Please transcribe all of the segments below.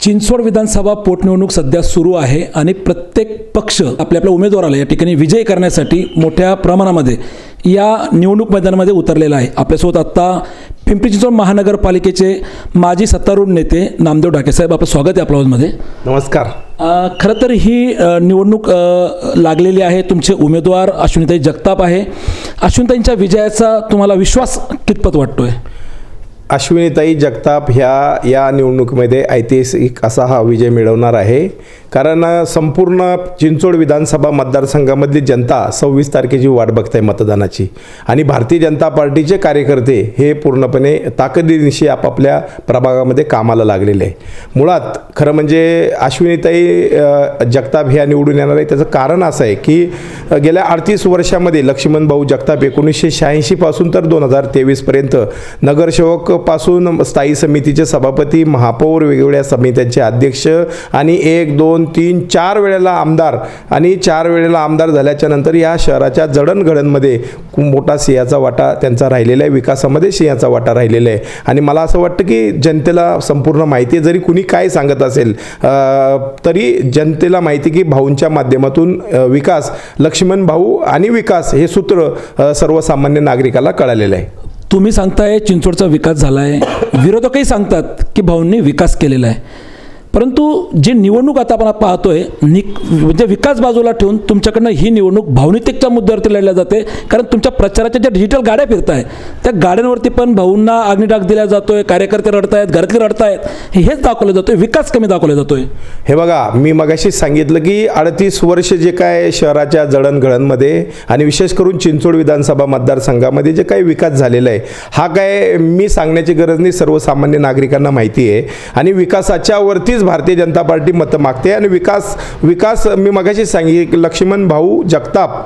चिंचवड विधानसभा पोटनिवडणूक सध्या सुरू आहे आणि प्रत्येक पक्ष आपल्या आपल्या उमेदवाराला या ठिकाणी विजयी करण्यासाठी मोठ्या प्रमाणामध्ये या निवडणूक मैदानामध्ये उतरलेला आहे. आपल्यासोबत आत्ता पिंपरी चिंचवड महानगरपालिकेचे माजी सत्तारूढ नेते नामदेव ढाके साहेब आपलं स्वागत आहे आपल्या मध्ये नमस्कार. खरं तर ही निवडणूक लागलेली आहे. तुमचे उमेदवार अश्विनीताई जगताप आहे. अश्विनीताईंच्या विजयाचा तुम्हाला विश्वास कितपत वाटतोय? अश्विनीताई जगताप ह्या या निवडणुकीमध्ये ऐतिहासिक असा हा विजय मिळवणार आहे. कारण संपूर्ण चिंचोड विधानसभा मतदारसंघामधली जनता सव्वीस तारखेची वाट बघताय मतदानाची. आणि भारतीय जनता पार्टीचे कार्यकर्ते हे पूर्णपणे ताकदीनिशी आपापल्या प्रभागामध्ये कामाला लागलेले आहे. मुळात खरं म्हणजे अश्विनीताई जगताप ह्या निवडून येणार आहे. त्याचं कारण असं आहे की गेल्या अडतीस वर्षामध्ये लक्ष्मण भाऊ जगताप एकोणीसशे शहाऐंशीपासून तर दोन हजार तेवीसपर्यंत नगरसेवकपासून स्थायी समितीचे सभापती महापौर वेगवेगळ्या समित्यांचे अध्यक्ष आणि एक दोन तीन चार वेळेला आमदार आणि चार वेळेला आमदार झाल्याच्यानंतर या शहराच्या जडणघडणमध्ये मोठा सिंहाचा वाटा त्यांचा राहिलेला आहे विकासामध्ये सिंहाचा वाटा राहिलेला आहे. आणि मला असं वाटतं की जनतेला संपूर्ण माहिती आहे जरी कुणी काय सांगत असेल तरी जनतेला माहिती की भाऊंच्या माध्यमातून विकास लक्ष लक्ष्मण भाऊ आणि विकास हे सूत्र सर्वसामान्य नागरिकाला कळालेलं आहे. तुम्ही सांगताय चिंचवडचा विकास झाला आहे विरोधकही सांगतात की भाऊंनी विकास केलेला आहे. परंतु जी निवडणूक आता आपण पाहतोय नि म्हणजे विकास बाजूला ठेवून तुमच्याकडनं ही निवडणूक भावनिकतेच्या मुद्द्यावरती लढल्या जाते. कारण तुमच्या प्रचाराच्या ज्या डिजिटल गाड्या फिरत आहे त्या गाड्यांवरती पण भाऊंना अग्निडाग दिला जातोय कार्यकर्ते रडतायत घरातले रडतायत. हेच दाखवलं जातोय विकास कमी दाखवला जातोय. हे बघा मी मगाशी सांगितलं की अडतीस वर्ष जे काय शहराच्या जडणघडणमध्ये आणि विशेष करून चिंचोड विधानसभा मतदारसंघामध्ये जे काही विकास झालेला आहे हा काय मी सांगण्याची गरज नाही सर्वसामान्य नागरिकांना माहिती आहे. आणि विकासाच्या वरतीच भारतीय जनता पार्टी मतं मागते आणि विकास विकास मी मगाशी सांगितलं लक्ष्मण भाऊ जगताप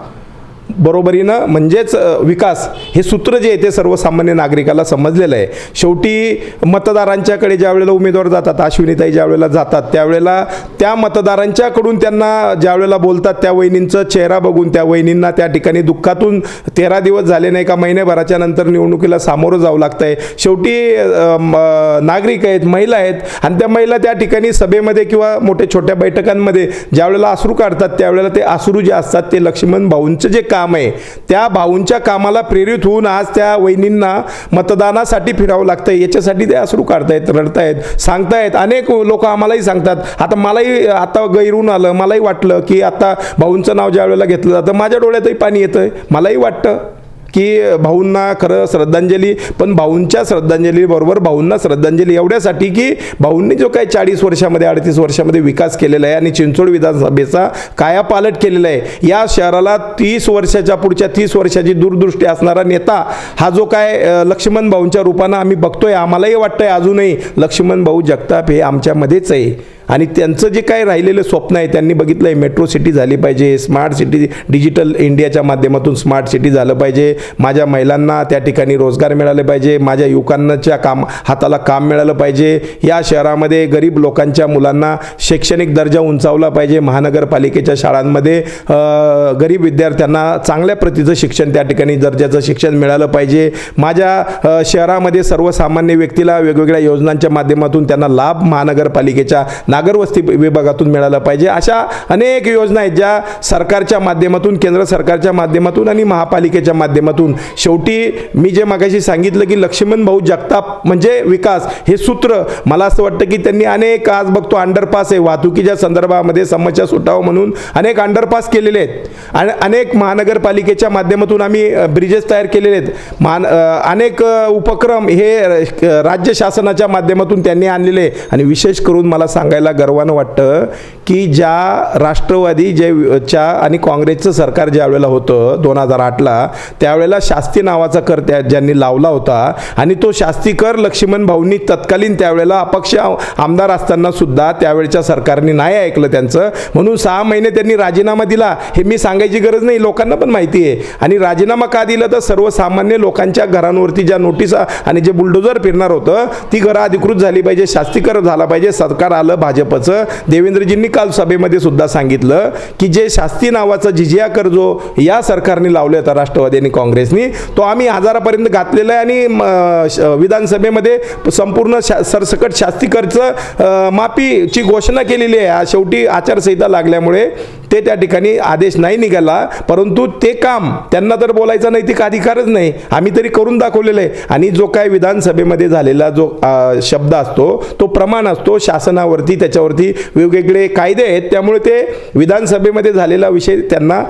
बरोबरीनं म्हणजेच विकास हे सूत्र जे आहे ते सर्वसामान्य नागरिकाला समजलेलं आहे. शेवटी मतदारांच्याकडे ज्या वेळेला उमेदवार जातात अश्विनीताई ज्या वेळेला जातात त्यावेळेला त्या मतदारांच्याकडून त्यांना ज्या वेळेला बोलतात त्या वहिनींचं चेहरा बघून त्या वहिनींना त्या ठिकाणी दुःखातून तेरा दिवस झाले नाही का महिन्याभराच्या नंतर निवडणुकीला सामोरं जावं लागतं आहे शेवटी म, नागरिक आहेत महिला आहेत आणि त्या महिला त्या ठिकाणी सभेमध्ये किंवा मोठ्या छोट्या बैठकांमध्ये ज्या वेळेला अश्रू काढतात त्यावेळेला ते अश्रू जे असतात ते लक्ष्मण भाऊंचं जे काम आहे. त्या भाऊंच्या कामाला प्रेरित होऊन आज त्या वहिनींना मतदानासाठी फिरावं लागतंय. याच्यासाठी ते अश्रू काढतायत रडतायत सांगतायत. अनेक लोक आम्हालाही सांगतात. आता मलाही आता गैरून आलं मलाही वाटलं की आता भाऊंचं नाव ज्या वेळेला घेतलं जातं माझ्या डोळ्यातही पाणी येतंय. मलाही वाटतं. की भाऊंना खरं श्रद्धांजली पण भाऊंच्या श्रद्धांजलीबरोबर भाऊंना श्रद्धांजली एवढ्यासाठी की भाऊंनी जो काही चाळीस वर्षामध्ये अडतीस वर्षामध्ये विकास केलेला आहे आणि चिंचोड विधानसभेचा कायापालट केलेला आहे या शहराला तीस वर्षाच्या पुढच्या तीस वर्षाची दूरदृष्टी असणारा नेता हा जो काय लक्ष्मण भाऊंच्या रूपानं आम्ही बघतोय आम्हालाही वाटतंय अजूनही लक्ष्मण भाऊ जगताप हे आमच्यामध्येच आहे. आणि त्यांचं जे काय राहिलेलं स्वप्न आहे त्यांनी बघितलं आहे मेट्रो सिटी झाली पाहिजे स्मार्ट सिटी डिजिटल इंडियाच्या माध्यमातून स्मार्ट सिटी झालं पाहिजे. माझ्या महिलांना त्या ठिकाणी रोजगार मिळाले पाहिजे. माझ्या युवकांच्या काम हाताला काम मिळालं पाहिजे. या शहरामध्ये गरीब लोकांच्या मुलांना शैक्षणिक दर्जा उंचावला पाहिजे. महानगरपालिकेच्या शाळांमध्ये गरीब विद्यार्थ्यांना चांगल्या प्रतीचं शिक्षण त्या ठिकाणी दर्जाचं शिक्षण मिळालं पाहिजे. माझ्या शहरामध्ये सर्वसामान्य व्यक्तीला वेगवेगळ्या योजनांच्या माध्यमातून त्यांना लाभ महानगरपालिकेच्या नागरवस्ती विभागातून मिळाला पाहिजे. अशा अनेक योजना आहेत ज्या सरकारच्या माध्यमातून केंद्र सरकारच्या माध्यमातून आणि महापालिकेच्या माध्यमातून. शेवटी मी जे मागाशी सांगितलं की लक्ष्मण भाऊ जगताप म्हणजे विकास हे सूत्र मला असं वाटतं की त्यांनी अनेक आज बघतो अंडरपास आहे. वाहतुकीच्या संदर्भामध्ये समस्या सुटावं म्हणून अनेक अंडरपास केलेले आहेत. आणि अनेक महानगरपालिकेच्या माध्यमातून आम्ही ब्रिजेस तयार केलेले आहेत. मान अनेक उपक्रम हे राज्य शासनाच्या माध्यमातून त्यांनी आणलेले आणि विशेष करून मला सांगायला गर्वानं वाटतं की ज्या राष्ट्रवादी जे च्या आणि काँग्रेसचं सरकार ज्यावेळेला होतं दोन हजार आठला त्यावेळेला शास्ती नावाचा कर त्या ज्यांनी लावला होता आणि तो शास्ती कर लक्ष्मण भाऊंनी तत्कालीन त्यावेळेला अपक्ष आमदार असताना सुद्धा त्यावेळच्या सरकारने नाही ऐकलं त्यांचं. म्हणून सहा महिने त्यांनी राजीनामा दिला. हे मी सांगायची गरज नाही लोकांना पण माहिती आहे. आणि राजीनामा का दिला? तर सर्वसामान्य लोकांच्या घरांवरती ज्या नोटिसा आणि जे बुलडोजर फिरणार होतं ती घरं अधिकृत झाली पाहिजे शास्तीकर झाला पाहिजे सरकार आलं भाजपचं. देवेंद्रजींनी काल सभेमध्ये सुद्धा सांगितलं की जे शास्ती नावाचा जिजिया कर जो या सरकारने लावले होता राष्ट्रवादी आणि काँग्रेसनी तो आम्ही हजारापर्यंत घातलेला आहे आणि विधानसभेमध्ये संपूर्ण शा सरसकट शास्ती खर्च माफीची घोषणा केलेली आहे. शेवटी आचारसंहिता लागल्यामुळे ते त्या ठिकाणी आदेश नाही निघाला. परंतु ते काम त्यांना तर बोलायचा नैतिक अधिकारच नाही. आम्ही तरी करून दाखवलेलं आहे. आणि जो काय विधानसभेमध्ये झालेला जो शब्द असतो तो प्रमाण असतो शासनावरती त्याच्यावरती वेगवेगळे कायदे आहेत. त्यामुळे ते विधानसभेमध्ये झालेला विषय त्यांना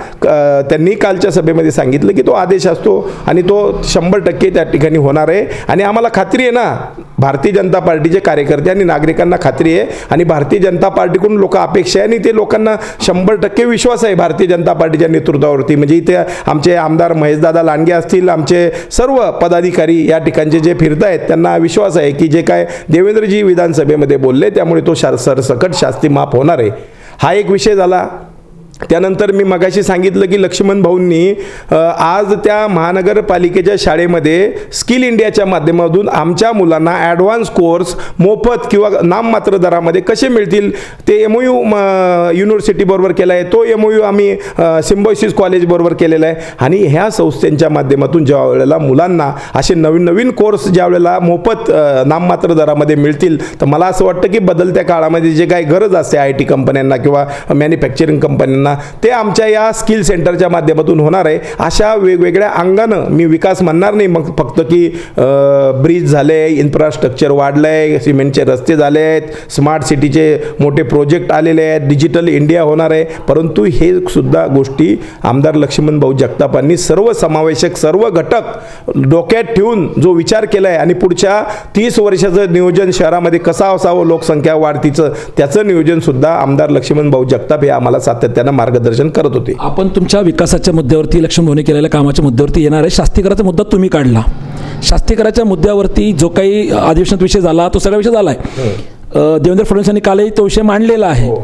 त्यांनी कालच्या सभेमध्ये सांगितलं की तो आदेश असतो आणि तो शंभर टक्के त्या ठिकाणी होणार आहे. आणि आम्हाला खात्री आहे ना भारतीय जनता पार्टीचे कार्यकर्ते आणि नागरिकांना खात्री आहे आणि भारतीय जनता पार्टीकडून लोक अपेक्षा आहे आणि ते लोकांना शंभर टक्के विश्वास आहे भारतीय जनता पार्टीच्या नेतृत्वावरती. म्हणजे इथे आमचे आमदार महेशदादा लांडगे असतील आमचे सर्व पदाधिकारी या ठिकाणचे जे फिरत आहेत त्यांना विश्वास आहे की जे काय देवेंद्रजी विधानसभेमध्ये बोलले त्यामुळे तो शा सरसकट शास्ती माफ होणार आहे. हा एक विषय झाला. त्यानंतर मी मगाशी सांगितलं की लक्ष्मण भाऊंनी आज त्या महानगरपालिकेच्या शाळेमध्ये स्किल इंडियाच्या माध्यमातून आमच्या मुलांना ॲडव्हान्स कोर्स मोफत किंवा नाममात्र दरामध्ये कसे मिळतील ते एम यू युनिव्हर्सिटीबरोबर केला आहे तो एम यू आम्ही सिम्बॉयसिस कॉलेजबरोबर केलेला आहे. आणि ह्या संस्थेच्या माध्यमातून ज्या वेळेला मुलांना असे नवीन नवीन कोर्स ज्या वेळेला मोफत नाममात्र दरामध्ये मिळतील तर मला असं वाटतं की बदलत्या काळामध्ये जे काही गरज असते आय टी कंपन्यांना किंवा मॅन्युफॅक्चरिंग कंपन्यांना ते आमच्या या स्किल सेंटरच्या माध्यमातून होणार आहे. अशा वेगवेगळ्या अंगानं मी विकास म्हणणार नाही. मग फक्त की ब्रिज झाले इन्फ्रास्ट्रक्चर वाढलं आहे सिमेंटचे रस्ते झाले आहेत स्मार्ट सिटीचे मोठे प्रोजेक्ट आलेले आहेत डिजिटल इंडिया होणार आहे. परंतु हे सुद्धा गोष्टी आमदार लक्ष्मण भाऊ जगतापांनी सर्व समावेशक सर्व घटक डोक्यात ठेवून जो विचार केला आहे आणि पुढच्या तीस वर्षाचं नियोजन शहरामध्ये कसा असावं लोकसंख्या वाढतीचं त्याचं नियोजन सुद्धा आमदार लक्ष्मण भाऊ जगताप हे आम्हाला सातत्यानं मार्गदर्शन करत होते. आपण तुमच्या विकासाच्या मुद्द्यावरती लक्ष्मण केलेल्या कामाच्या मुद्द्यावरती येणार आहे. शास्तीकराचा मुद्दा तुम्ही काढला. शास्तीकराच्या मुद्द्यावरती जो काही अधिवेशनात विषय झाला तो सगळा विषय झाला आहे देवेंद्र फडणवीस यांनी कालही तो विषय मांडलेला आहे.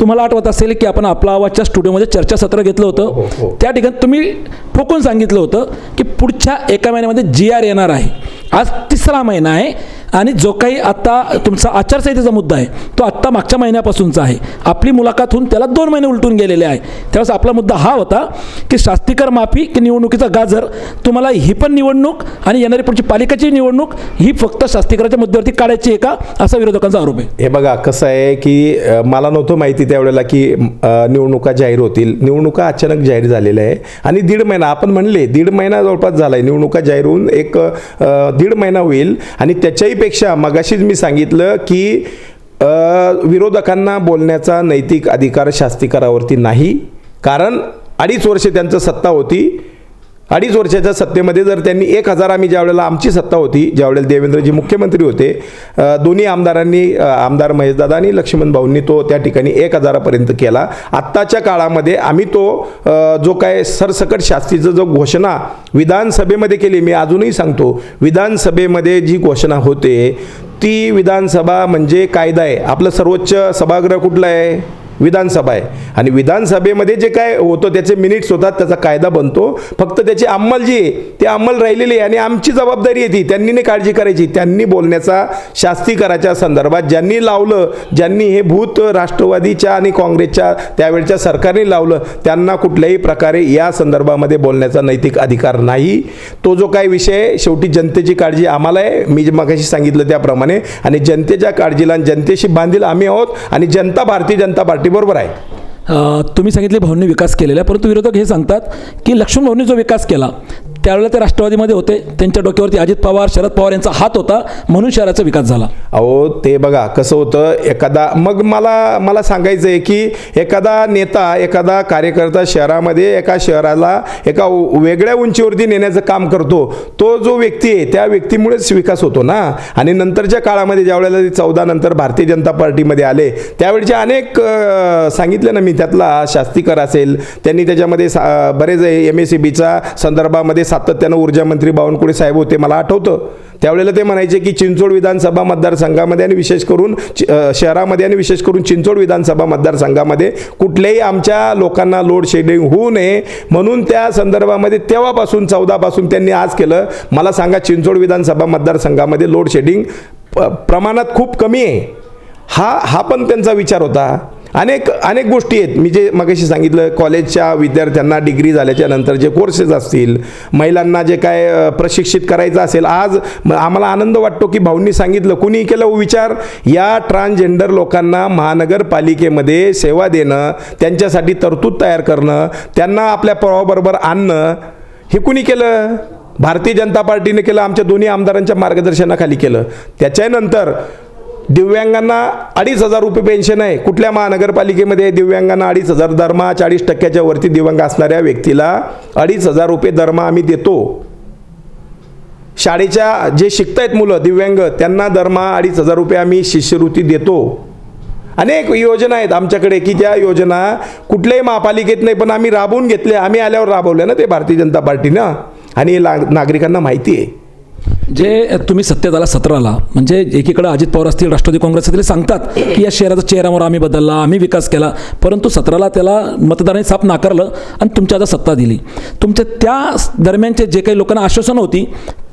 तुम्हाला आठवत असेल की आपण आपला आवाजच्या स्टुडिओमध्ये चर्चासत्र घेतलं हो, होतं. हो. त्या ठिकाणी तुम्ही ठोकून सांगितलं होतं की पुढच्या एका महिन्यामध्ये जी आर येणार आहे. आज तिसरा महिना आहे. आणि जो काही आत्ता तुमचा आचारसंहितेचा मुद्दा आहे तो आत्ता मागच्या महिन्यापासूनचा आहे. आपली मुलाखत होऊन त्याला दोन महिने उलटून गेलेले आहे. त्यावेळेस आपला मुद्दा हा होता की शास्तीकर माफी की निवडणुकीचा गाजर तुम्हाला ही पण निवडणूक आणि येणारी पुढची पालिकेची निवडणूक ही फक्त शास्तीकराच्या मुद्द्यावरती काढायची आहे का असा विरोधकांचा आरोप आहे. हे बघा कसं आहे की मला नव्हतं माहिती त्यावेळेला की निवडणुका जाहीर होतील. निवडणुका अचानक जाहीर झालेल्या आहे. आणि दीड महिना आपण म्हणले दीड महिना जवळपास झाला आहे निवडणुका जाहीर होऊन एक दीड महिना होईल आणि त्याच्याही पेक्षा मगाशीच मी सांगितलं की विरोधकांना बोलण्याचा नैतिक अधिकार शास्तिकारावरती नाही. कारण अडीच वर्षे त्यांचं सत्ता होती. अडीच वर्षाच्या सत्तेमध्ये जर त्यांनी एक हजार आम्ही ज्यावेळेला आमची सत्ता होती ज्यावेळेला देवेंद्रजी मुख्यमंत्री होते दोन्ही आमदारांनी आमदार महेशदादा आणि लक्ष्मण भाऊंनी तो त्या ठिकाणी एक हजारापर्यंत केला. आत्ताच्या काळामध्ये आम्ही तो जो काय सरसकट शास्तीचं जो घोषणा विधानसभेमध्ये केली मी अजूनही सांगतो विधानसभेमध्ये जी घोषणा होते ती विधानसभा म्हणजे कायदा आहे. आपलं सर्वोच्च सभागृह कुठलं आहे? विधानसभा आहे. आणि विधानसभेमध्ये जे काय होतं त्याचे मिनिट्स होतात त्याचा कायदा बनतो. फक्त त्याची अंमल जी आहे ते अंमल राहिलेली आहे. आणि आमची जबाबदारी आहे ती. त्यांनी नाही काळजी करायची. त्यांनी बोलण्याचा शास्ती कराच्या संदर्भात ज्यांनी लावलं ज्यांनी हे भूत राष्ट्रवादीच्या आणि काँग्रेसच्या त्यावेळच्या सरकारने लावलं त्यांना कुठल्याही प्रकारे या संदर्भामध्ये बोलण्याचा नैतिक अधिकार नाही. तो जो काही विषय शेवटी जनतेची काळजी आम्हाला आहे. मी मगाशी सांगितलं त्याप्रमाणे. आणि जनतेच्या काळजीला जनतेशी बांधील आम्ही आहोत. आणि जनता भारतीय जनता पार्टी बरोबर आहे. तुम्ही सांगितले भाऊंनी विकास केलेला आहे परंतु विरोधक हे सांगतात की लक्ष्मण भाऊंनी जो विकास केला त्यावेळेला ते राष्ट्रवादीमध्ये होते. त्यांच्या डोक्यावरती अजित पवार शरद पवार यांचा हात होता. म्हणून शहराचा विकास झाला. अहो ते बघा कसं होतं एखादा मग मला मला सांगायचं आहे की एखादा नेता एखादा कार्यकर्ता शहरामध्ये एका शहराला एका उ- वेगळ्या उंचीवरती नेण्याचं काम करतो तो जो व्यक्ती आहे त्या व्यक्तीमुळेच विकास होतो ना? आणि नंतरच्या काळामध्ये ज्या वेळेला चौदा नंतर भारतीय जनता पार्टीमध्ये आले त्यावेळचे अनेक सांगितलं सांगितले ना मी त्यातला शास्तीकर असेल त्यांनी त्याच्यामध्ये सा बरेच एम एस सी बीचा संदर्भामध्ये सातत्यानं ऊर्जा मंत्री बावनकुळे साहेब होते मला आठवतं. त्यावेळेला ते म्हणायचे की चिंचोड विधानसभा मतदारसंघामध्ये आणि विशेष करून चि- शहरामध्ये आणि विशेष करून चिंचोड विधानसभा मतदारसंघामध्ये कुठल्याही आमच्या लोकांना लोड शेडिंग होऊ नये म्हणून त्या संदर्भामध्ये तेव्हापासून चौदापासून त्यांनी आज केलं. मला सांगा चिंचोड विधानसभा मतदारसंघामध्ये लोड शेडिंग प- प्रमाणात खूप कमी आहे. हा हा पण त्यांचा विचार होता. अनेक अनेक गोष्टी आहेत. मी जे मगाशी सांगितलं कॉलेजच्या विद्यार्थ्यांना डिग्री झाल्याच्यानंतर जे कोर्सेस असतील महिलांना जे काय प्रशिक्षित करायचं असेल आज आम्हाला आनंद वाटतो की भाऊंनी सांगितलं कुणी केलं हो, विचार. या ट्रान्सजेंडर लोकांना महानगरपालिकेमध्ये सेवा देणं त्यांच्यासाठी तरतूद तयार करणं त्यांना आपल्या प्रवाबरोबर आणणं हे कुणी केलं? भारतीय जनता पार्टीने केलं आमच्या दोन्ही आमदारांच्या मार्गदर्शनाखाली केलं. त्याच्यानंतर दिव्यांगांना अडीच हजार रुपये पेन्शन आहे. कुठल्या महानगरपालिकेमध्ये दिव्यांगांना अडीच हजार दरमा चाळीस टक्क्याच्या वरती दिव्यांग असणाऱ्या व्यक्तीला अडीच हजार रुपये दरमा आम्ही देतो. शाळेच्या जे शिकतायत मुलं दिव्यांग त्यांना दरमा अडीच हजार रुपये आम्ही शिष्यवृत्ती देतो. अनेक योजना आहेत आमच्याकडे की त्या योजना कुठल्याही महापालिकेत नाही पण आम्ही राबवून घेतल्या. आम्ही आल्यावर राबवल्या ना ते भारतीय जनता पार्टीनं. आणि ला- नागरिकांना माहिती आहे. जे तुम्ही सत्तेत आला सतराला म्हणजे एकीकडे अजित पवार असतील राष्ट्रवादी काँग्रेस असतील सांगतात की या शहराचा चेहऱ्यावर आम्ही बदलला आम्ही विकास केला. परंतु सतराला त्याला मतदारांनी साप नाकारलं आणि तुमच्या आता सत्ता दिली. तुमच्या त्या दरम्यानचे जे काही लोकांना आश्वासनं होती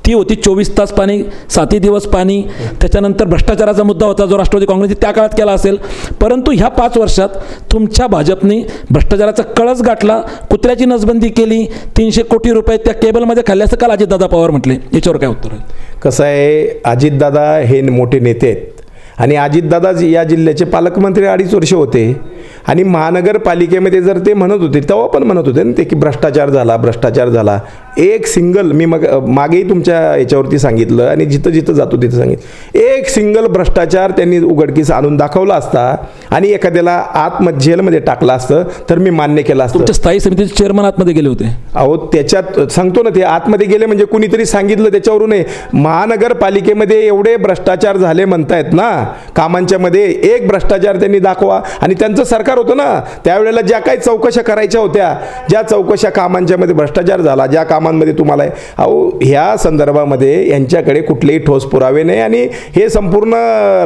ती होती चोवीस तास पाणी सातही दिवस पाणी. त्याच्यानंतर भ्रष्टाचाराचा मुद्दा होता जो राष्ट्रवादी काँग्रेसने त्या काळात केला असेल. परंतु ह्या पाच वर्षात तुमच्या भाजपने भ्रष्टाचाराचा कळस गाठला कुत्र्याची नसबंदी केली तीनशे कोटी रुपये त्या केबलमध्ये खाल्ले असं काल अजितदादा पवार म्हटले. याच्यावर काय उत्तर आहे? कसं आहे अजितदादा हे मोठे नेते आहेत. आणि अजितदादा जी- या जिल्ह्याचे पालकमंत्री अडीच वर्ष होते. आणि महानगरपालिकेमध्ये जर ते म्हणत होते तेव्हा पण म्हणत होते ना ते की भ्रष्टाचार झाला भ्रष्टाचार झाला. एक सिंगल मी मग मागेही तुमच्या याच्यावरती सांगितलं आणि जिथं जिथं जातो तिथं सांगितलं. एक सिंगल भ्रष्टाचार त्यांनी उघडकीस आणून दाखवला असता आणि एखाद्याला आतमध्ये जेलमध्ये टाकला असतं तर मी मान्य केलं असतं. तुमच्या स्थायी समितीचे चेअरमन आतमध्ये गेले होते. अहो त्याच्यात सांगतो ना ते आतमध्ये गेले म्हणजे कुणीतरी सांगितलं त्याच्यावरून आहे. महानगरपालिकेमध्ये एवढे भ्रष्टाचार झाले म्हणतायत ना. कामांच्यामध्ये एक भ्रष्टाचार त्यांनी दाखवा. आणि त्यांचं सरकार होतं ना त्यावेळेला ज्या काही चौकशा करायच्या होत्या ज्या चौकशा कामांच्यामध्ये भ्रष्टाचार झाला ज्या कामांमध्ये तुम्हाला आहे, अहो ह्या संदर्भामध्ये यांच्याकडे कुठलेही ठोस पुरावे नाही आणि हे संपूर्ण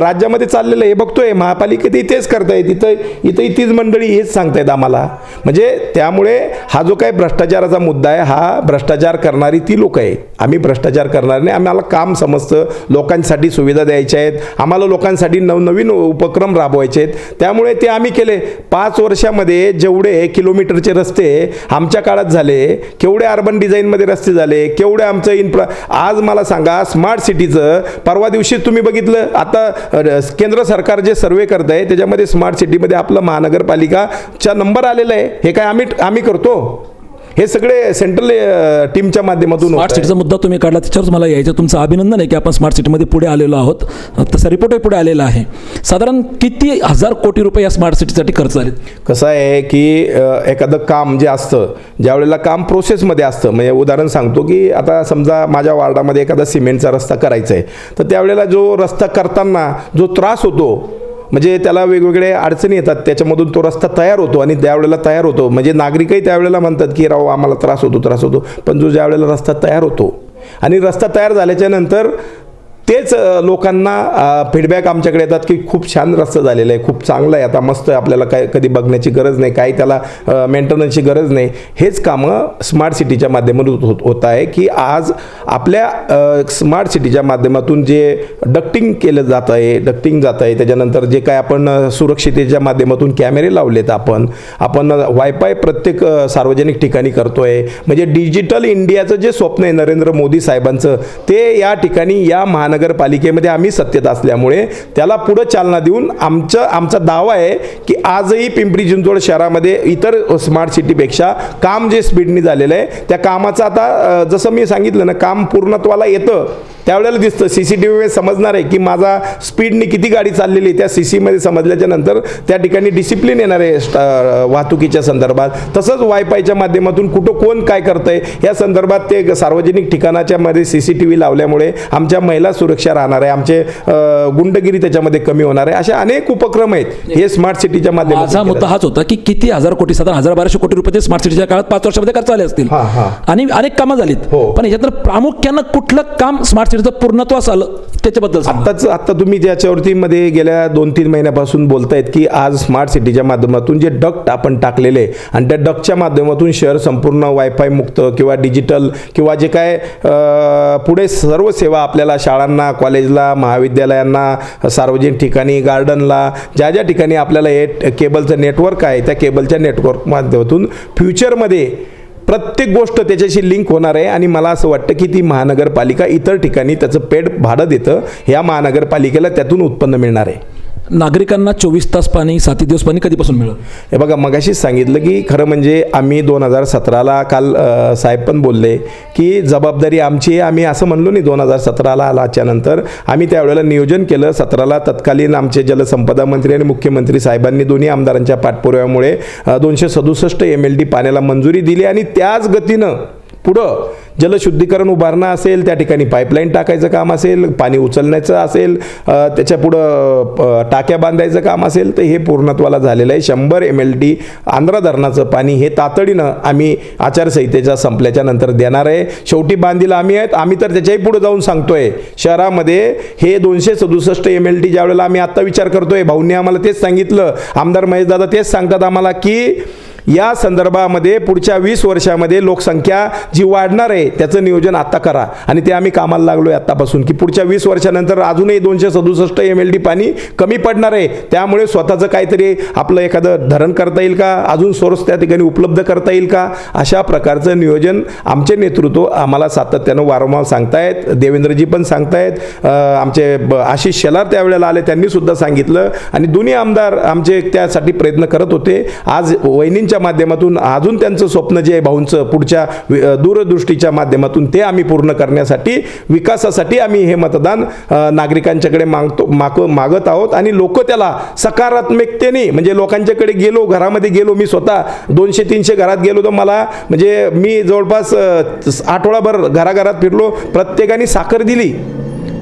राज्यामध्ये चाललेलं आहे. हे बघतोय महापालिकेतही तेच करतायत इथं इथंही तीच मंडळी हेच सांगतायत आम्हाला. म्हणजे त्यामुळे हा जो काही भ्रष्टाचाराचा मुद्दा आहे हा भ्रष्टाचार करणारी ती लोक आहे आम्ही भ्रष्टाचार करणार नाही आम्हाला काम समजतं लोकांसाठी सुविधा द्यायच्या आहेत आम्हाला लोकांसाठी नवनवीन उपक्रम राबवायचे आहेत. त्यामुळे ते आम्ही केले. पाच वर्षामध्ये जेवढे किलोमीटरचे रस्ते आमच्या काळात झाले केवढे अर्बन डिझाईनमध्ये रस्ते झाले केवढे आमचं इन्फ्रा आज मला सांगा स्मार्ट सिटीचं परवा दिवशी तुम्ही बघितलं आता केंद्र सरकार जे सर्वे करत आहे त्याच्यामध्ये स्मार्ट सिटीमध्ये आपलं महानगरपालिकाचा नंबर आलेला आहे. हे काय आम्ही आम्ही करतो? हे सगळे सेंट्रल टीमच्या माध्यमातून स्मार्ट. सिटीचा मुद्दा तुम्ही काढला त्याच्यावरच मला यायचं तुमचं अभिनंदन आहे की आपण स्मार्ट सिटीमध्ये पुढे आलेलो आहोत. तसा रिपोर्टही पुढे आलेला आहे. साधारण किती हजार कोटी रुपये या स्मार्ट सिटीसाठी खर्च झाले कसं आहे की एखादं काम जे असतं ज्या वेळेला काम प्रोसेसमध्ये असतं म्हणजे उदाहरण सांगतो की आता समजा माझ्या वार्डामध्ये एखादा सिमेंटचा रस्ता करायचा आहे तर त्यावेळेला जो रस्ता करताना जो त्रास होतो म्हणजे त्याला वेगवेगळे अडचणी येतात त्याच्यामधून तो रस्ता तयार होतो आणि त्यावेळेला तयार होतो. म्हणजे नागरिकही त्यावेळेला म्हणतात की राव आम्हाला त्रास होतो त्रास होतो. पण जो ज्यावेळेला रस्ता तयार होतो आणि रस्ता तयार झाल्याच्यानंतर तेच लोकांना फीडबॅक आमच्याकडे येतात की खूप छान रस्ता झालेला आहे खूप चांगला आहे आता मस्त आहे आपल्याला काय कधी बघण्याची गरज नाही काही त्याला मेंटेनन्सची गरज नाही. हेच कामं स्मार्ट सिटीच्या माध्यमातून होत होत आहे की आज आपल्या स्मार्ट सिटीच्या माध्यमातून जे डक्टिंग केलं जात आहे डक्टिंग जात आहे त्याच्यानंतर जे काय आपण सुरक्षितेच्या माध्यमातून कॅमेरे लावलेत आपण आपण वायफाय प्रत्येक सार्वजनिक ठिकाणी करतो आहे म्हणजे डिजिटल इंडियाचं जे स्वप्न आहे नरेंद्र मोदी साहेबांचं ते या ठिकाणी या महानगरपालिकेमध्ये आम्ही सत्तेत असल्यामुळे त्याला पुढं चालना देऊन आमचं आमचा दावा आहे की आजही पिंपरी चिंचवड शहरामध्ये इतर स्मार्ट सिटीपेक्षा काम जे स्पीडनी झालेलं आहे त्या कामाचं आता जसं मी सांगितलं ना काम पूर्णत्वाला येतं. त्यावेळेला दिसतं. सी सी टी व्हीमध्ये समजणार आहे की माझा स्पीडने किती गाडी चाललेली आहे त्या सी सीमध्ये समजल्याच्या नंतर त्या ठिकाणी डिसिप्लिन येणार आहे स्ट- वाहतुकीच्या संदर्भात. तसंच वायफायच्या माध्यमातून कुठं कोण काय करतंय या संदर्भात ते सार्वजनिक ठिकाणाच्या मध्ये सी सी टी व्ही लावल्यामुळे आमच्या महिला सुरक्षा राहणार आहे आमचे गुंडगिरी त्याच्यामध्ये कमी होणार आहे अशा अनेक उपक्रम आहेत हे स्मार्ट सिटीच्या माझा माध्यमातून मुद्दा हाच होता की किती हजार कोटी साधारण हजार बाराशे कोटी रुपये ते स्मार्ट सिटीच्या काळात पाच वर्षामध्ये खर्च आले असतील हा, हा. आणि अनेक कामं झालीत हो. पण याच्यातलं प्रामुख्यानं कुठलं काम स्मार्ट सिटीचं पूर्णत्वास आलं त्याच्याबद्दल. आत्ताच आत्ता तुम्ही त्याच्यावरती मध्ये गेल्या दोन तीन महिन्यापासून बोलतायत की आज स्मार्ट सिटीच्या माध्यमातून जे डक्ट आपण टाकलेले आणि त्या डक्टच्या माध्यमातून शहर संपूर्ण वायफाय मुक्त किंवा डिजिटल किंवा जे काय पुढे सर्व सेवा आपल्याला शाळांना कॉलेजला महाविद्यालयांना सार्वजनिक ठिकाणी गार्डनला ज्या ज्या ठिकाणी आपल्याला हे केबलचं नेटवर्क आहे त्या केबलच्या नेटवर्क माध्यमातून फ्युचरमध्ये प्रत्येक गोष्ट त्याच्याशी लिंक होणार आहे आणि मला असं वाटतं की ती महानगरपालिका इतर ठिकाणी त्याचं पेड भाडं देतं ह्या महानगरपालिकेला त्यातून उत्पन्न मिळणार आहे. नागरिकांना चोवीस तास पाणी साती दिवस पाणी कधीपासून मिळेल? हे बघा मगाशीच सांगितलं की खरं म्हणजे आम्ही दोन हजार सतराला काल साहेब पण बोलले की जबाबदारी आमची आहे. आम्ही असं म्हणलो नाही दोन हजार सतराला आल्याच्यानंतर आम्ही त्यावेळेला नियोजन केलं. सतराला तत्कालीन आमचे जलसंपदा मंत्री आणि मुख्यमंत्री साहेबांनी दोन्ही आमदारांच्या पाठपुराव्यामुळे दोनशे सदुसष्ट एम एल डी पाण्याला मंजुरी दिली आणि त्याच गतीनं पुढं जलशुद्धीकरण उभारणं असेल त्या ठिकाणी पाईपलाईन टाकायचं काम असेल पाणी उचलण्याचं असेल त्याच्या पुढं टाक्या बांधायचं काम असेल तर हे पूर्णत्वाला झालेलं आहे. शंभर एम एल डी आंध्रा धरणाचं पाणी हे तातडीनं आम्ही आचारसंहितेच्या संपल्याच्या नंतर देणार आहे. शेवटी बांधीला आम्ही आहेत. आम्ही तर त्याच्याही पुढे जाऊन सांगतोय. शहरामध्ये हे दोनशे सदुसष्ट एम एल डी ज्यावेळेला आम्ही आत्ता विचार करतोय भाऊंनी आम्हाला तेच सांगितलं. आमदार महेश दादा तेच सांगतात आम्हाला की या संदर्भामध्ये पुढच्या वीस वर्षामध्ये लोकसंख्या जी वाढणार आहे त्याचं नियोजन आत्ता करा. आणि ते आम्ही कामाला लागलो आहे आत्तापासून की पुढच्या वीस वर्षानंतर अजूनही दोनशे सदुसष्ट एम एल डी पाणी कमी पडणार आहे. त्यामुळे स्वतःचं काहीतरी आपलं एखादं धरण करता येईल का? अजून सोर्स त्या ठिकाणी उपलब्ध करता येईल का? अशा प्रकारचं नियोजन आमचे नेतृत्व आम्हाला सातत्यानं वारंवार सांगतायत. देवेंद्रजी पण सांगतायत. आमचे ब- आशिष शेलार त्यावेळेला आले त्यांनी सुद्धा सांगितलं. आणि दोन्ही आमदार आमचे त्यासाठी प्रयत्न करत होते. आज वहिनींच्या माध्यमातून अजून त्यांचं स्वप्न जे आहे भाऊंचं पुढच्या दूरदृष्टीच्या माध्यमातून ते आम्ही पूर्ण करण्यासाठी विकासासाठी आम्ही हे मतदान नागरिकांच्याकडे मागतो माग मागत आहोत. आणि लोक त्याला सकारात्मकतेने म्हणजे लोकांच्याकडे गेलो घरामध्ये गेलो मी स्वतः दोनशे तीनशे घरात गेलो तर मला म्हणजे मी जवळपास आठवडाभर घराघरात फिरलो प्रत्येकाने साखर दिली.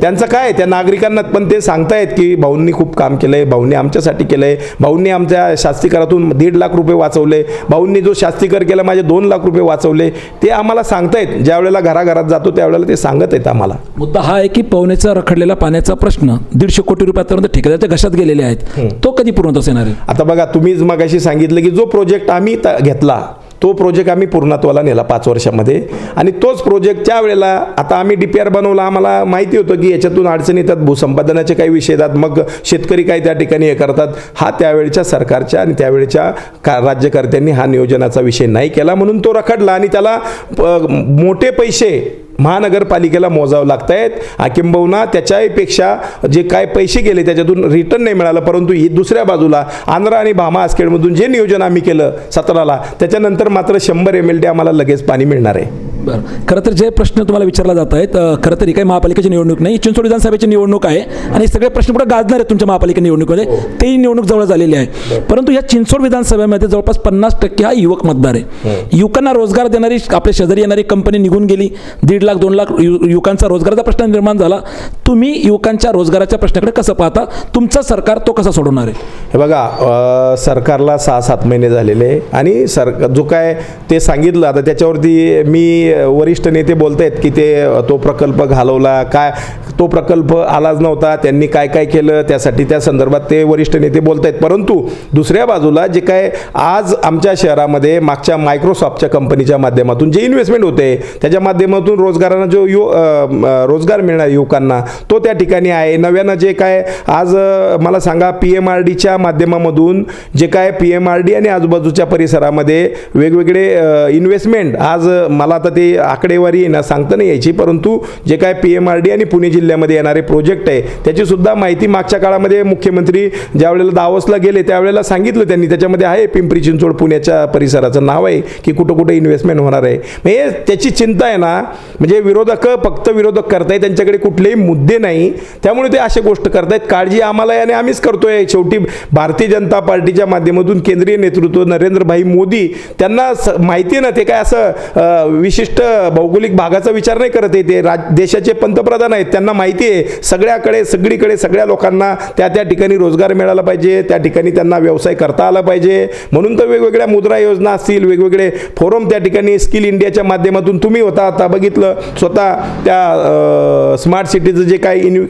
त्यांचं काय त्या नागरिकांना पण ते सांगतायत की भाऊंनी खूप काम केलं आहे भाऊंनी आमच्यासाठी केलं आहे भाऊंनी आमच्या शास्तीकरातून दीड लाख रुपये वाचवले भाऊंनी जो शास्तीकर केला माझे दोन लाख रुपये वाचवले ते आम्हाला सांगतायत. ज्या वेळेला घराघरात जातो त्यावेळेला ते सांगत आहेत आम्हाला. मुद्दा हा आहे की पवनेचा रखडलेला पाण्याचा प्रश्न दीडशे कोटी रुपयापर्यंत ठेकेदारच्या घशात गेलेले आहेत. तो कधी पूर्णत्वास येणार आहे आता बघा तुम्हीच मगाशी सांगितलं की जो प्रोजेक्ट आम्ही त- घेतला तो प्रोजेक्ट आम्ही पूर्णत्वाला नेला पाच वर्षामध्ये. आणि तोच प्रोजेक्ट त्या वेळेला आता आम्ही डी पी आर बनवला आम्हाला माहिती होतं की याच्यातून अडचणी येतात भूसंपादनाचे काही विषय येतात मग शेतकरी काय त्या ठिकाणी हे करतात. हा त्यावेळच्या सरकारच्या आणि त्यावेळच्या का राज्यकर्त्यांनी हा नियोजनाचा विषय नाही केला म्हणून तो रखडला आणि त्याला मोठे पैसे महानगरपालिकेला मोजावं लागत आहेत किंबहुना त्याच्यापेक्षा जे काय पैसे गेले त्याच्यातून रिटर्न नाही मिळालं परंतु ही दुसऱ्या बाजूला आंध्रा आणि भामा आसखेडमधून जे नियोजन आम्ही केलं सतराला त्याच्यानंतर मात्र शंभर एम एल डी आम्हाला लगेच पाणी मिळणार आहे. बरं. खरं तर जे प्रश्न तुम्हाला विचारला जात आहेत खरं तर ही काही महापालिकेची निवडणूक नाही चिंचवड विधानसभेची निवडणूक आहे आणि सगळे प्रश्न पुढे गाजणार आहेत तुमच्या महापालिका निवडणुकीमध्ये? तेही निवडणूक जवळ झालेली आहे. परंतु या चिंचवड विधानसभेमध्ये जवळपास पन्नास टक्के हा युवक मतदार आहे. युवकांना रोजगार देणारी आपल्या शेजारी येणारी कंपनी निघून गेली. दीड लाख दोन लाख युवकांचा रोजगाराचा प्रश्न निर्माण झाला. तुम्ही युवकांच्या रोजगाराच्या प्रश्नाकडे कसं पाहता? तुमचं सरकार तो कसा सोडवणार आहे? हे बघा सरकारला सहा सात महिने झालेले आणि सर जो काय ते सांगितलं आता त्याच्यावरती मी वरिष्ठ नेते बोलत आहेत की ते तो प्रकल्प घालवला. काय तो प्रकल्प आलाच नव्हता. त्यांनी काय काय केलं? त्यासाठी त्या संदर्भात ते वरिष्ठ नेते बोलत आहेत परंतु दुसऱ्या बाजूला जे काय आज आमच्या शहरामध्ये मागच्या मायक्रोसॉफ्टच्या कंपनीच्या माध्यमातून जे इन्व्हेस्टमेंट होते त्याच्या माध्यमातून रोजगारांना जो यु रोजगार मिळणार युवकांना तो त्या ठिकाणी आहे. नव्यानं जे काय आज मला सांगा पी एम आर डीच्या माध्यमामधून जे काय पी एम आर डी आणि आजूबाजूच्या परिसरामध्ये वेगवेगळे इन्व्हेस्टमेंट आज मला आता ते आकडेवारी ना सांगता नाही यायची. परंतु जे काय पी एम आर डी आणि पुणे जिल्ह्यामध्ये येणारे प्रोजेक्ट आहे त्याची सुद्धा माहिती मागच्या काळामध्ये मुख्यमंत्री ज्यावेळेला दावसला गेले त्यावेळेला सांगितलं त्यांनी. त्याच्यामध्ये आहे पिंपरी चिंचवड पुण्याच्या परिसराचं नाव आहे की कुठं कुठं इन्व्हेस्टमेंट होणार आहे. म्हणजे त्याची चिंता आहे ना म्हणजे विरोधक फक्त विरोधक करताय त्यांच्याकडे कुठलेही मुद्दे नाही. त्यामुळे ते अशा गोष्ट करतायत. काळजी आम्हाला आहे आणि आम्हीच करतोय. शेवटी भारतीय जनता पार्टीच्या माध्यमातून केंद्रीय नेतृत्व नरेंद्रभाई मोदी त्यांना माहिती आहे ना ते काय असं विशिष्ट विशिष्ट भौगोलिक भागाचा विचार नाही करत आहे ते. राज देशाचे पंतप्रधान आहेत त्यांना माहिती आहे सगळ्याकडे सगळीकडे सगळ्या लोकांना त्या त्या ठिकाणी रोजगार मिळाला पाहिजे त्या ठिकाणी त्यांना व्यवसाय करता आला पाहिजे. म्हणून तर वेगवेगळ्या मुद्रा योजना असतील वेगवेगळे फोरम त्या ठिकाणी स्किल इंडियाच्या माध्यमातून तुम्ही होता आता बघितलं स्वतः त्या स्मार्ट सिटीचं जे काही इन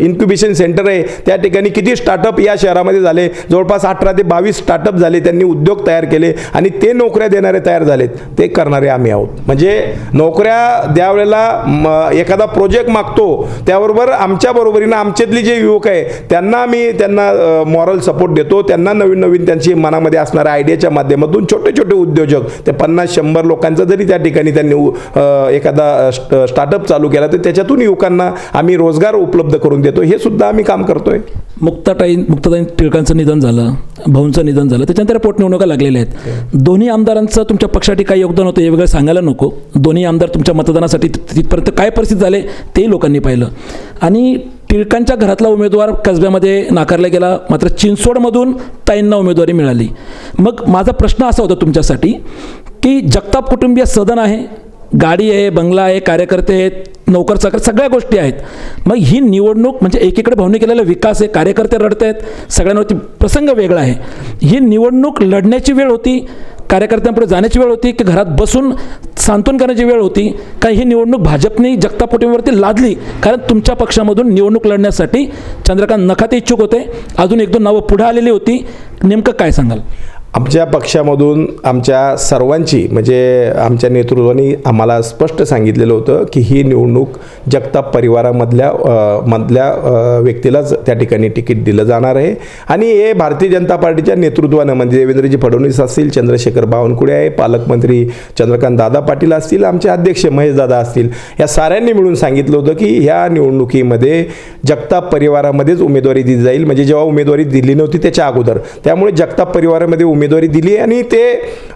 इन्क्युबेशन सेंटर आहे त्या ठिकाणी किती स्टार्टअप या शहरामध्ये झाले जवळपास अठरा ते बावीस स्टार्टअप झाले त्यांनी उद्योग तयार केले आणि ते नोकऱ्या देणारे तयार झालेत ते करणारे आम्ही आहोत. म्हणजे म्हणजे नोकऱ्या त्यावेळेला म, एखादा प्रोजेक्ट मागतो त्याबरोबर आमच्या बरोबरीनं आमच्यातली जे युवक आहे त्यांना आम्ही त्यांना मॉरल सपोर्ट देतो. त्यांना नवीन नवीन त्यांची मनामध्ये असणाऱ्या आयडियाच्या माध्यमातून छोटे छोटे उद्योजक ते पन्नास शंभर लोकांचा जरी त्या ठिकाणी त्यांनी एखादा स्ट- स्टार्टअप चालू केला तर त्याच्यातून युवकांना आम्ही रोजगार उपलब्ध करून देतो. हे सुद्धा आम्ही काम करतोय. मुक्ताताई मुक्ताताई टिळकांचं निधन झालं भाऊंचं निधन झालं त्याच्यानंतर पोटनिवडणुका लागलेल्या आहेत. दोन्ही आमदारांचं तुमच्या पक्षासाठी काय योगदान होतं हे वेगळं सांगायला नको. दोन्ही आमदार तुमच्या मतदानासाठी तिथपर्यंत काय परिस्थिती झाले तेही लोकांनी पाहिलं. आणि टिळकांच्या घरातला उमेदवार कसब्यामध्ये नाकारला गेला मात्र चिंचवडमधून ताईंना उमेदवारी मिळाली. मग माझा प्रश्न असा होता तुमच्यासाठी की जगताप कुटुंबीय सदन आहे गाडी आहे बंगला आहे कार्यकर्ते आहेत नोकर चाकर सगळ्या गोष्टी आहेत. मग ही निवडणूक म्हणजे एकीकडे भावने केलेला विकास आहे कार्यकर्ते रडत आहेत सगळ्यांवरती प्रसंग वेगळा आहे. ही निवडणूक लढण्याची वेळ होती कार्यकर्त्यांपुढे जाण्याची वेळ होती की घरात बसून सांत्वन करण्याची वेळ होती. का ही निवडणूक भाजपने जगताप लादली. कारण तुमच्या पक्षामधून निवडणूक लढण्यासाठी चंद्रकांत नखाते इच्छुक होते. अजून एक दोन नावं पुढे आलेली होती. नेमकं काय सांगाल? आमच्या पक्षामधून आमच्या सर्वांची म्हणजे आमच्या नेतृत्वाने आम्हाला स्पष्ट सांगितलेलं होतं की ही निवडणूक जगताप परिवारामधल्या मधल्या व्यक्तीलाच त्या ठिकाणी तिकीट दिलं जाणार आहे. आणि हे भारतीय जनता पार्टीच्या नेतृत्वानं म्हणजे देवेंद्रजी फडणवीस असतील चंद्रशेखर बावनकुळे आहे पालकमंत्री चंद्रकांत दादा पाटील असतील आमचे अध्यक्ष महेश दादा असतील या साऱ्यांनी मिळून सांगितलं होतं की ह्या निवडणुकीमध्ये जगताप परिवारामध्येच उमेदवारी दिली जाईल. म्हणजे जेव्हा उमेदवारी दिली नव्हती त्याच्या अगोदर. त्यामुळे जगताप परिवारामध्ये उमेदवारी दिली आणि ते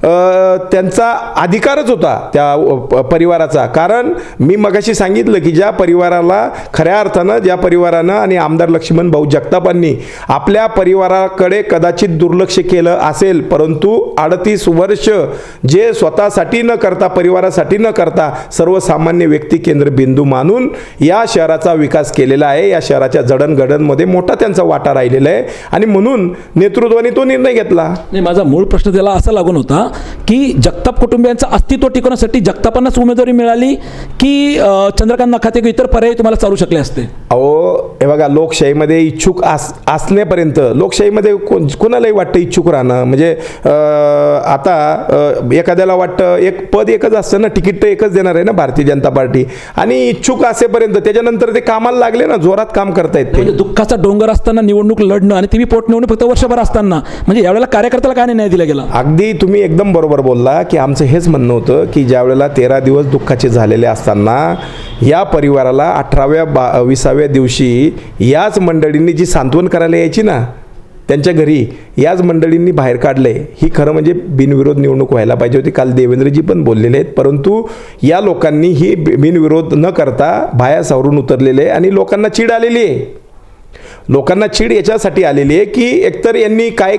त्यांचा अधिकारच होता त्या परिवाराचा. कारण मी मगाशी सांगितलं की ज्या परिवाराला खऱ्या अर्थानं ज्या परिवारानं आणि आमदार लक्ष्मण भाऊ जगतापांनी आपल्या परिवाराकडे कदाचित दुर्लक्ष केलं असेल परंतु अडतीस वर्ष जे स्वतःसाठी न करता परिवारासाठी न करता सर्वसामान्य व्यक्ती केंद्र बिंदू मानून या शहराचा विकास केलेला आहे. या शहराच्या जडणघडणमध्ये मोठा त्यांचा वाटा राहिलेला आहे आणि म्हणून नेतृत्वाने तो निर्णय घेतला. माझा मूळ प्रश्न त्याला असा लागून होता की जगताप कुटुंबियांचं अस्तित्व टिकवण्यासाठी जगतापांनाच उमेदवारी मिळाली की चंद्रकांत नखाते किंवा इतर पर्याय तुम्हाला चालू शकले असते? अहो हे बघा लोकशाहीमध्ये इच्छुक आस असण्यापर्यंत लोकशाहीमध्ये कोण कोणालाही वाटतं इच्छुक राहणं? म्हणजे आता एखाद्याला वाटतं एक पद एकच असतं ना तिकीट तर एकच देणार आहे ना भारतीय जनता पार्टी. आणि इच्छुक असेपर्यंत त्याच्यानंतर ते कामाला लागले ना जोरात काम करतायत म्हणजे दुःखाचा डोंगर असताना निवडणूक लढणं आणि ती बी पोटनिवडणूक फक्त वर्षभर असताना. म्हणजे यावेळेला कार्यकर्त्याला काय न्याय दिला गेला. अगदी तुम्ही एकदम बरोबर बोलला की आमचं हेच म्हणणं होतं की ज्या वेळेला तेरा दिवस दुःखाचे झालेले असताना या परिवाराला अठराव्या बा विसाव्या दिवशी याच मंडळींनी जी सांत्वन करायला यायची ना त्यांच्या घरी याच मंडळींनी बाहेर काढले. ही खरं म्हणजे बिनविरोध निवडणूक व्हायला पाहिजे होती. काल देवेंद्रजी पण बोललेले आहेत. परंतु या लोकांनी ही बिनविरोध न करता बाया सावरून उतरलेले आहे आणि लोकांना चीड आलेली आहे. लोकांना चीड याच्यासाठी आलेली आहे की एकतर यांनी काय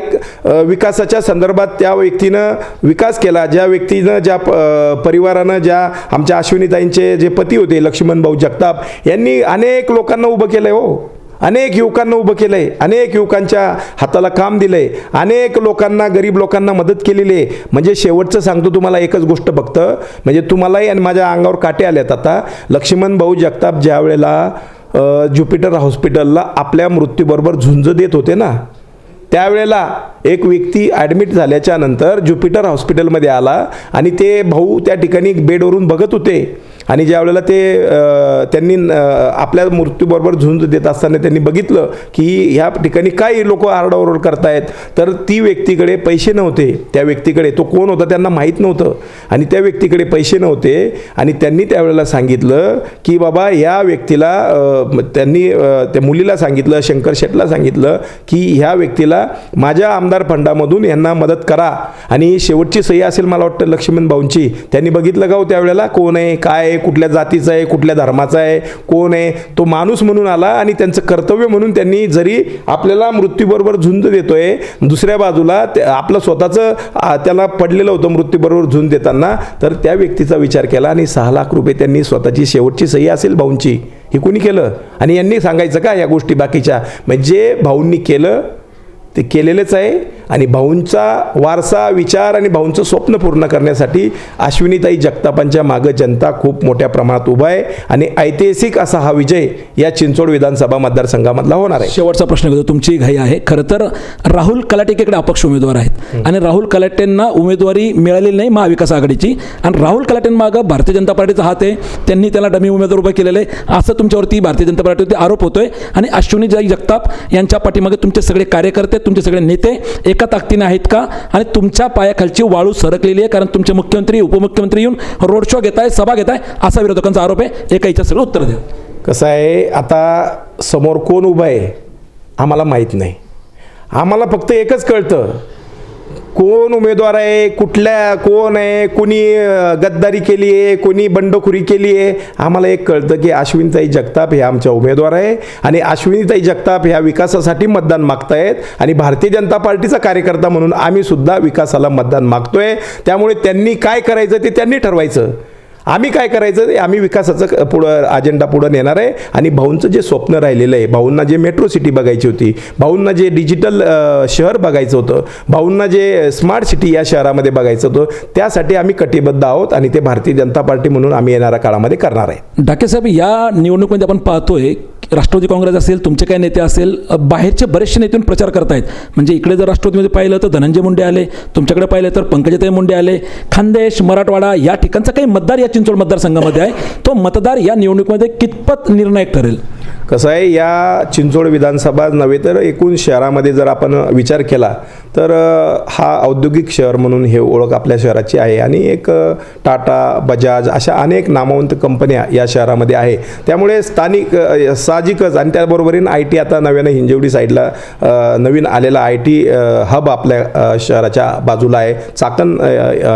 विकासाच्या संदर्भात त्या व्यक्तीनं विकास केला ज्या व्यक्तीनं ज्या प- परिवारानं ज्या आमच्या अश्विनीताईंचे जे पती होते लक्ष्मण भाऊ जगताप यांनी अनेक लोकांना उभं केलं आहे हो. अनेक युवकांना उभं केलं आहे अनेक युवकांच्या हाताला काम दिलं आहे अनेक लोकांना गरीब लोकांना मदत केलेली आहे. म्हणजे शेवटचं सांगतो तुम्हाला एकच गोष्ट फक्त म्हणजे तुम्हालाही आणि माझ्या अंगावर काटे आल्यात आता. लक्ष्मण भाऊ जगताप ज्या वेळेला ज्युपिटर हॉस्पिटलला आपल्या मृत्यूबरोबर झुंज देत होते ना. त्यावेळेला एक व्यक्ती ॲडमिट झाल्याच्यानंतर ज्युपिटर हॉस्पिटलमध्ये आला आणि ते भाऊ त्या ठिकाणी बेडवरून बघत होते. आणि ज्या वेळेला ते त्यांनी आपल्या मृत्यूबरोबर झुंज देत असताना त्यांनी बघितलं की ह्या ठिकाणी काय लोक आरडाओरड करतायत तर ती व्यक्तीकडे पैसे नव्हते. त्या व्यक्तीकडे तो कोण होता त्यांना माहीत नव्हतं. आणि त्या व्यक्तीकडे पैसे नव्हते. आणि त्यांनी त्यावेळेला सांगितलं की बाबा या व्यक्तीला त्यांनी त्या मुलीला सांगितलं शंकर शेटला सांगितलं की ह्या व्यक्तीला माझ्या आमदार फंडामधून यांना मदत करा. आणि शेवटची सही असेल मला वाटतं लक्ष्मण भाऊंची त्यांनी बघितलं का हो त्यावेळेला कोण आहे? काय आहे कुठल्या जातीचा आहे कुठल्या धर्माचा आहे कोण आहे तो माणूस म्हणून आला आणि त्यांचं कर्तव्य म्हणून त्यांनी जरी आपल्याला मृत्यूबरोबर झुंज देतोय दुसऱ्या बाजूला ते- आपलं स्वतःचं त्याला पडलेलं होतं मृत्यूबरोबर झुंज देताना तर त्या व्यक्तीचा विचार केला आणि सहा लाख रुपये त्यांनी स्वतःची शेवटची सही असेल भाऊंची. हे कोणी केलं? आणि यांनी सांगायचं का या गोष्टी बाकीच्या? म्हणजे भाऊंनी केलं ते केलेलंच आहे. आणि भाऊंचा वारसा विचार आणि भाऊंचं स्वप्न पूर्ण करण्यासाठी अश्विनीताई जगतापांच्या मागं जनता खूप मोठ्या प्रमाणात उभा आहे. आणि ऐतिहासिक असा हा विजय या चिंचोड विधानसभा मतदारसंघामधला होणार आहे. शेवटचा प्रश्न घेतो तुमची घाई आहे. खरं तर राहुल कलाटेकडे अपक्ष उमेदवार आहेत. आणि राहुल कलाटेंना उमेदवारी मिळालेली नाही महाविकास आघाडीची. आणि राहुल कलाटेंमागं भारतीय जनता पार्टीचा हात आहे. त्यांनी त्याला डमी उमेदवार उभं केलेलं आहे. असं तुमच्यावरती भारतीय जनता पार्टीवरती आरोप होतोय. आणि अश्विनी जाई जगताप यांच्या पाठीमागे तुमचे सगळे कार्यकर्ते तुमचे सगळे नेते एका ताकदीने आहेत का? आणि तुमच्या पायाखालची वाळू सरकलेली आहे कारण तुमचे मुख्यमंत्री उपमुख्यमंत्री येऊन रोड शो घेत आहे सभा घेत आहे असा विरोधकांचा आरोप आहे. एका याच्या सगळं उत्तर द्या. कसं आहे आता समोर कोण उभं आहे आम्हाला माहीत नाही. आम्हाला फक्त एकच कळतं कोण उमेदवार आहे कुठल्या कोण आहे कोणी गद्दारी केली आहे कोणी बंडखोरी केली आहे आम्हाला एक कळतं की अश्विनीताई जगताप हे आमच्या उमेदवार आहे आणि अश्विनीताई जगताप ह्या विकासासाठी मतदान मागतायत आणि भारतीय जनता पार्टीचा कार्यकर्ता म्हणून आम्ही सुद्धा विकासाला मतदान मागतोय. त्यामुळे त्यांनी काय करायचं ते त्यांनी ठरवायचं. आम्ही काय करायचं? ते आम्ही विकासाचं पुढं अजेंडा पुढं नेणार आहे. आणि भाऊंचं जे स्वप्न राहिलेलं आहे भाऊंना जे मेट्रो सिटी बघायची होती भाऊंना जे डिजिटल शहर बघायचं होतं भाऊंना जे स्मार्ट सिटी या शहरामध्ये बघायचं होतं त्यासाठी आम्ही कटिबद्ध आहोत आणि ते भारतीय जनता पार्टी म्हणून आम्ही येणाऱ्या काळामध्ये करणार आहे. डाके साहेब या निवडणुकीमध्ये आपण पाहतोय राष्ट्रवादी काँग्रेस असेल तुमचे काही नेते असेल बाहेरचे बरेचसे नेते प्रचार करतायत. म्हणजे इकडे जर राष्ट्रवादीमध्ये पाहिलं तर धनंजय मुंडे आले तुमच्याकडे पाहिलं तर पंकजताई मुंडे आले खानदेश मराठवाडा या ठिकाणचा काही मतदार या चिंचवड मतदारसंघामध्ये आहे. तो मतदार या निवडणुकीमध्ये कितपत निर्णायक ठरेल? कसं आहे या चिंचोड विधानसभा नव्हे तर एकूण शहरामध्ये जर आपण विचार केला तर हा औद्योगिक शहर म्हणून हे ओळख आपल्या शहराची आहे. आणि एक टाटा बजाज अशा अनेक नामवंत कंपन्या या शहरामध्ये आहे. त्यामुळे स्थानिक साहजिकच आणि त्याबरोबरीने आय टी आता नव्यानं हिंजवडी साईडला नवीन आलेला आय टी हब आपल्या शहराच्या बाजूला आहे. Chakan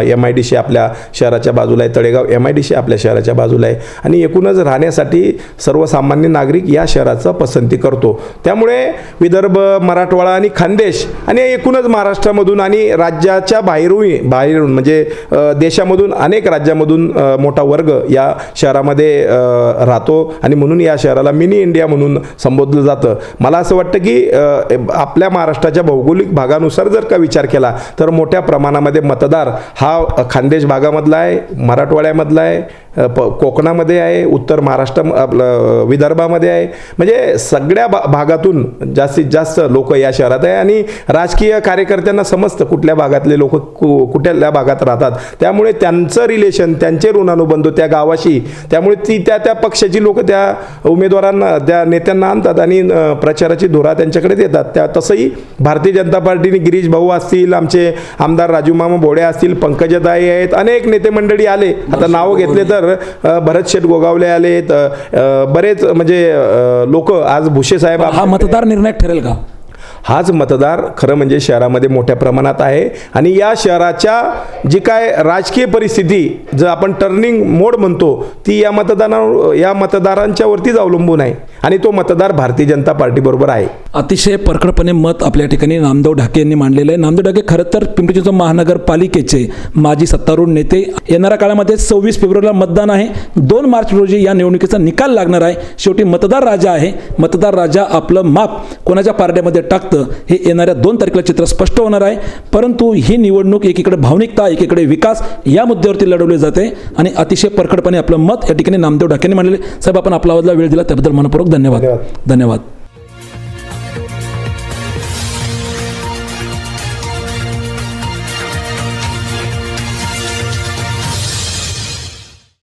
M I D C आपल्या शहराच्या बाजूला आहे. Talegaon M I D C आपल्या शहराच्या बाजूला आहे. आणि एकूणच राहण्यासाठी सर्वसामान्य नागरिक या या शहराचा पसंती करतो. त्यामुळे विदर्भ मराठवाडा आणि खानदेश आणि एकूणच महाराष्ट्रामधून आणि राज्याच्या बाहेरूनही बाहेरून म्हणजे देशामधून अनेक राज्यामधून मोठा वर्ग या शहरामध्ये राहतो आणि म्हणून या शहराला मिनी इंडिया म्हणून संबोधलं जातं. मला असं वाटतं की आपल्या महाराष्ट्राच्या भौगोलिक भागानुसार जर का विचार केला तर मोठ्या प्रमाणामध्ये मतदार हा खानदेश भागामधला आहे मराठवाड्यामधला आहे प कोकणामध्ये आहे उत्तर महाराष्ट्र आपलं विदर्भामध्ये आहे म्हणजे सगळ्या भा भागातून जास्तीत जास्त लोक या शहरात आहे आणि राजकीय कार्यकर्त्यांना समजतं कुठल्या भागातले लोक कु कुठल्या भागात राहतात. त्यामुळे त्यांचं रिलेशन त्यांचे ऋणानुबंध त्या गावाशी त्यामुळे ती त्या त्या पक्षाची लोक त्या उमेदवारांना त्या नेत्यांना आणतात आणि प्रचाराची धुरा त्यांच्याकडे देतात. त्या तसंही भारतीय जनता पार्टीने गिरीश भाऊ असतील आमचे आमदार राजू मामा भोडे असतील पंकजाताई आहेत अनेक नेते मंडळी आले. आता नावं घेतले तर भरत शेठ गोगावले आलेत बरेच म्हणजे लोक आज भुसे साहेब हा मतदार निर्णायक ठरेल का? हाच मतदार खरं म्हणजे शहरामध्ये मोठ्या प्रमाणात आहे. आणि या शहराच्या जी काय राजकीय परिस्थिती जर आपण टर्निंग मोड म्हणतो ती या मतदानावर या मतदारांच्या वरतीच अवलंबून आहे. आणि तो मतदार भारतीय जनता पार्टीबरोबर आहे. अतिशय परखडपणे मत आपल्या ठिकाणी नामदेव ढाके यांनी मांडलेलं आहे. नामदेव ढाके खरं तर पिंपरी चिंचवड महानगरपालिकेचे माजी सत्तारूढ नेते. येणाऱ्या काळामध्ये सव्वीस फेब्रुवारीला मतदान आहे. दोन मार्च रोजी या निवडणुकीचा निकाल लागणार आहे. शेवटी मतदार राजा आहे. मतदार राजा आपलं माप कोणाच्या पारड्यामध्ये टाकतं हे येणाऱ्या दोन तारखेला चित्र स्पष्ट होणार आहे. परंतु ही निवडणूक एकीकडे भावनिकता एकीकडे विकास या मुद्द्यावरती लढवली जाते. आणि अतिशय परखडपणे आपलं मत या ठिकाणी नामदेव ढाकेंनी मांडलेले साहेब आपण आपला वेळ दिला त्याबद्दल मनपूर्वक धन्यवाद धन्यवाद. धन्यवाद